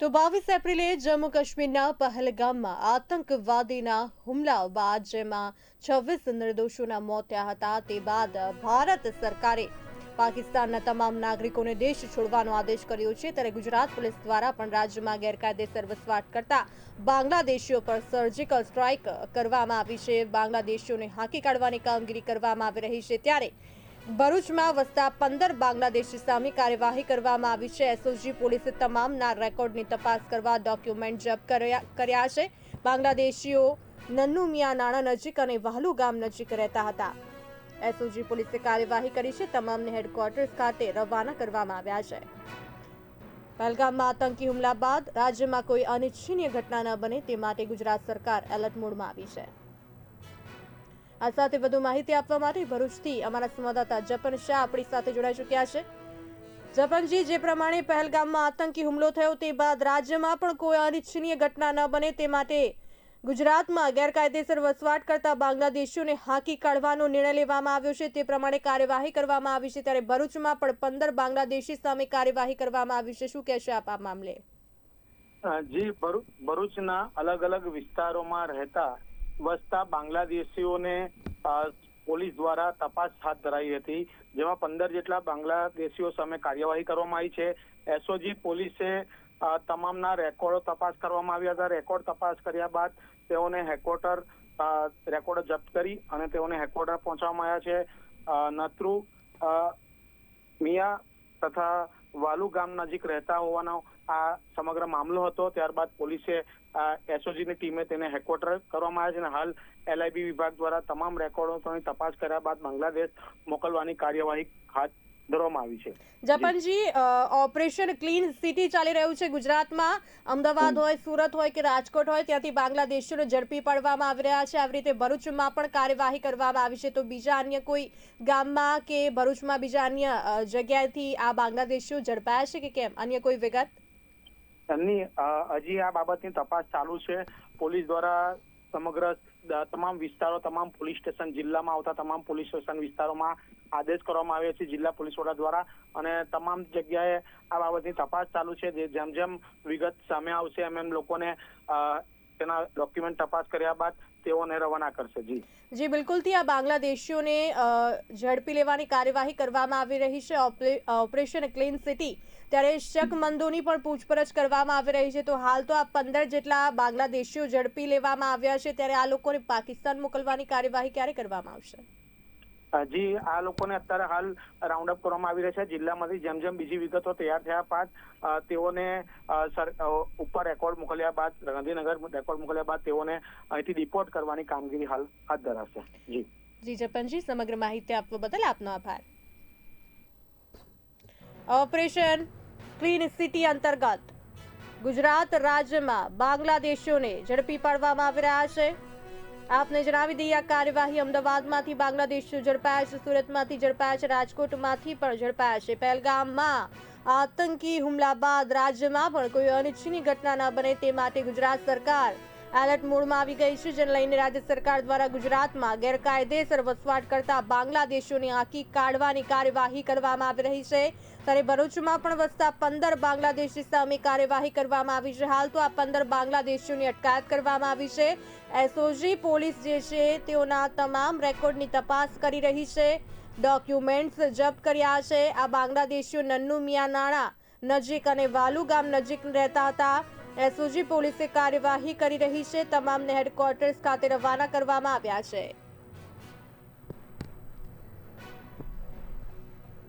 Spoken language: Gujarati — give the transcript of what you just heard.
તો બાવીસ એપ્રિલે જમ્મુ કાશ્મીરના પહલગામમાં આતંકવાદીના હુમલાઓ બાદ જેમાં છવ્વીસ નિર્દોષોના મોત થયા હતા, તે બાદ ભારત સરકારે પાકિસ્તાનના તમામ નાગરિકોને દેશ છોડવાનો આદેશ કર્યો છે. ત્યારે ગુજરાત પોલીસ દ્વારા પણ રાજ્યમાં ગેરકાયદેસર વસવાટ કરતા બાંગ્લાદેશીઓ પર સર્જિકલ સ્ટ્રાઇક કરવામાં આવી છે. બાંગ્લાદેશીઓને હાંકી કાઢવાની કામગીરી કરવામાં આવી રહી છે. ત્યારે ભરૂચમાં વસતા પંદર બાંગ્લાદેશી સામે કાર્યવાહી કરવામાં આવી છે. એસઓજી પોલીસે તમામના રેકોર્ડની તપાસ કરવા ડોક્યુમેન્ટ જપ્ત કર્યા છે. બાંગ્લાદેશીઓ નન્નુ મિયા નાણા નજીક અને વહાલુ ગામ નજીક રહેતા હતા. એસઓજી પોલીસે કાર્યવાહી કરી છે. તમામને હેડક્વાર્ટર્સ ખાતે રવાના કરવામાં આવ્યા છે. પહેલગામમાં આતંકી હુમલા બાદ રાજ્યમાં કોઈ અનિચ્છનીય ઘટના ન બને તે માટે ગુજરાત સરકાર એલર્ટ મોડમાં આવી છે. આ સાથે વધુ માહિતી આપવા માટે ભરૂચથી અમારા સંવાદદાતા જપન શાહ આપણી સાથે જોડાઈ ચૂક્યા છે. જપનજી, જે પ્રમાણે પહેલગામમાં આતંકી હુમલો થયો તે બાદ રાજ્યમાં પણ કોઈ અનિચ્છનીય ઘટના ન બને તે માટે ગુજરાતમાં ગેરકાયદેસર વસવાટ કરતા બાંગ્લાદેશીઓને હાંકી કાઢવાનો નિર્ણય લેવામાં આવ્યો છે. તે પ્રમાણે કાર્યવાહી કરવામાં આવી છે ત્યારે ભરૂચમાં પણ પંદર બાંગ્લાદેશી સામે કાર્યવાહી કરવામાં આવી છે. શું કહેશે આપ આ મામલે? જી ભરૂચના અલગ અલગ વિસ્તારોમાં રહેતા વસતા બાંગ્લાદેશીઓને પોલીસ દ્વારા તપાસ હાથ ધરાઈ હતી, જેમાં પંદર જેટલા બાંગ્લાદેશીઓ સામે કાર્યવાહી કરવામાં આવી છે. એસઓજી પોલીસે તમામના રેકોર્ડો તપાસ કરવામાં આવ્યા હતા. રેકોર્ડ તપાસ કર્યા બાદ તેઓને હેડક્વાર્ટર રેકોર્ડ જપ્ત કરી અને તેઓને હેડક્વાર્ટર પહોંચવામાં આવ્યા છે. નત્રુ મિયા તથા વાલુ ગામ નજીક રહેતા હોવાનો આ સમગ્ર મામલો હતો. ત્યારબાદ પોલીસે એસઓજી ની ટીમે તેને હેડક્વાર્ટર કરવામાં આવ્યા છે અને હાલ એલઆઈબી વિભાગ દ્વારા તમામ રેકોર્ડોની તપાસ કર્યા બાદ બાંગ્લાદેશ મોકલવાની કાર્યવાહી હાથ ધરવામાં આવી છે. જપનજી ઓપરેશન ક્લીન સિટી ચાલી રહ્યું છે ગુજરાતમાં. અમદાવાદ હોય સુરત હોય કે રાજકોટ હોય ત્યાંથી બાંગ્લાદેશીઓને ઝડપી પાડવામાં આવી રહ્યા છે. આવી રીતે ભરૂચમાં પણ કાર્યવાહી કરવામાં આવી છે. તો બીજા અન્ય કોઈ ગામમાં કે ભરૂચમાં બીજા અન્ય જગ્યાએથી આ બાંગ્લાદેશીઓ ઝડપાયા છે કે કેમ? અન્ય કોઈ વિગત? હજી આ બાબતની તપાસ ચાલુ છે. પોલીસ દ્વારા સમગ્ર તમામ વિસ્તારો, તમામ પોલીસ સ્ટેશન, જિલ્લામાં આવતા તમામ પોલીસ સ્ટેશન વિસ્તારોમાં આદેશ કરવામાં આવ્યો છે જિલ્લા પોલીસ વડા દ્વારા અને તમામ જગ્યાએ આ બાબતની તપાસ ચાલુ છે. જે જેમ જેમ વિગત સામે આવશે, એમ એમ લોકોને તેના ડોક્યુમેન્ટ તપાસ કર્યા બાદ તેઓને રવાના કરશે. જી. જી, બિલકુલથી આ બાંગ્લાદેશીઓને ઝડપી લેવાની કાર્યવાહી કરવામાં આવી રહી છે. ઓપરેશન ક્લીન સિટી ત્યારે શકમંદોની પણ પૂછપરછ કરવામાં આવી રહી છે. તો હાલ તો આ પંદર જેટલા બાંગ્લાદેશીઓ ઝડપી લેવામાં આવ્યા છે. ત્યારે આ લોકોને પાકિસ્તાન મોકલવાની કાર્યવાહી ક્યારે કરવામાં આવશે? જી આ લોકોને અત્યારે હાલ રાઉન્ડ અપ કરવામાં આવી રહ્યા છે. જિલ્લામાંથી જેમ જેમ બીજી વિગતો તૈયાર થયા બાદ તેઓને ઉપર રેકોર્ડ મોકલ્યા બાદ, ગાંધીનગર રેકોર્ડ મોકલ્યા બાદ તેઓને અહીંથી ડિપોર્ટ કરવાની કામગીરી હાલ હાથ ધરાશે. જી. જી, જપનજી, સમગ્ર માહિતી આપવા બદલ આપનો આભાર. ઓપરેશન ક્લીન સિટી અંતર્ગત ગુજરાત રાજ્યમાં બાંગ્લાદેશીઓને ઝડપી પાડવામાં આવી રહ્યા છે. આપને જણાવી દઈએ, આ કાર્યવાહી અમદાવાદમાંથી બાંગ્લાદેશ ઝડપાયા છે, સુરતમાંથી ઝડપાયા છે, રાજકોટમાંથી પણ ઝડપાયા છે. પહેલગામમાં આતંકી હુમલા બાદ રાજ્યમાં પણ કોઈ અનિચ્છનીય ઘટના ન બને તે માટે ગુજરાત સરકાર એલર્ટ મોડમાં આવી ગઈ છે, જેને લઈને રાજ્ય સરકાર દ્વારા ગુજરાતમાં ગેરકાયદેસર વસવાટ કરતા બાંગ્લાદેશીઓની આંકી કાઢવાની કાર્યવાહી કરવામાં આવી રહી છે. ત્યારે ભરૂચમાં પણ વસતા પંદર બાંગ્લાદેશી સામે કાર્યવાહી કરવામાં આવી છે. હાલ તો આ પંદર બાંગ્લાદેશીઓની અટકાયત કરવામાં આવી છે. એસઓજી પોલીસ જે છે, તેઓના તમામ રેકોર્ડની તપાસ કરી રહી છે. ડોક્યુમેન્ટ્સ જપ્ત કર્યા છે. આ બાંગ્લાદેશીઓ નન્નુ મિયા નાણા નજીક અને વાલુ ગામ નજીક રહેતા હતા. એસઓજી પોલીસે કાર્યવાહી કરી રહી છે. તમામને હેડક્વાર્ટર્સ ખાતે રવાના કરવામાં આવ્યા છે.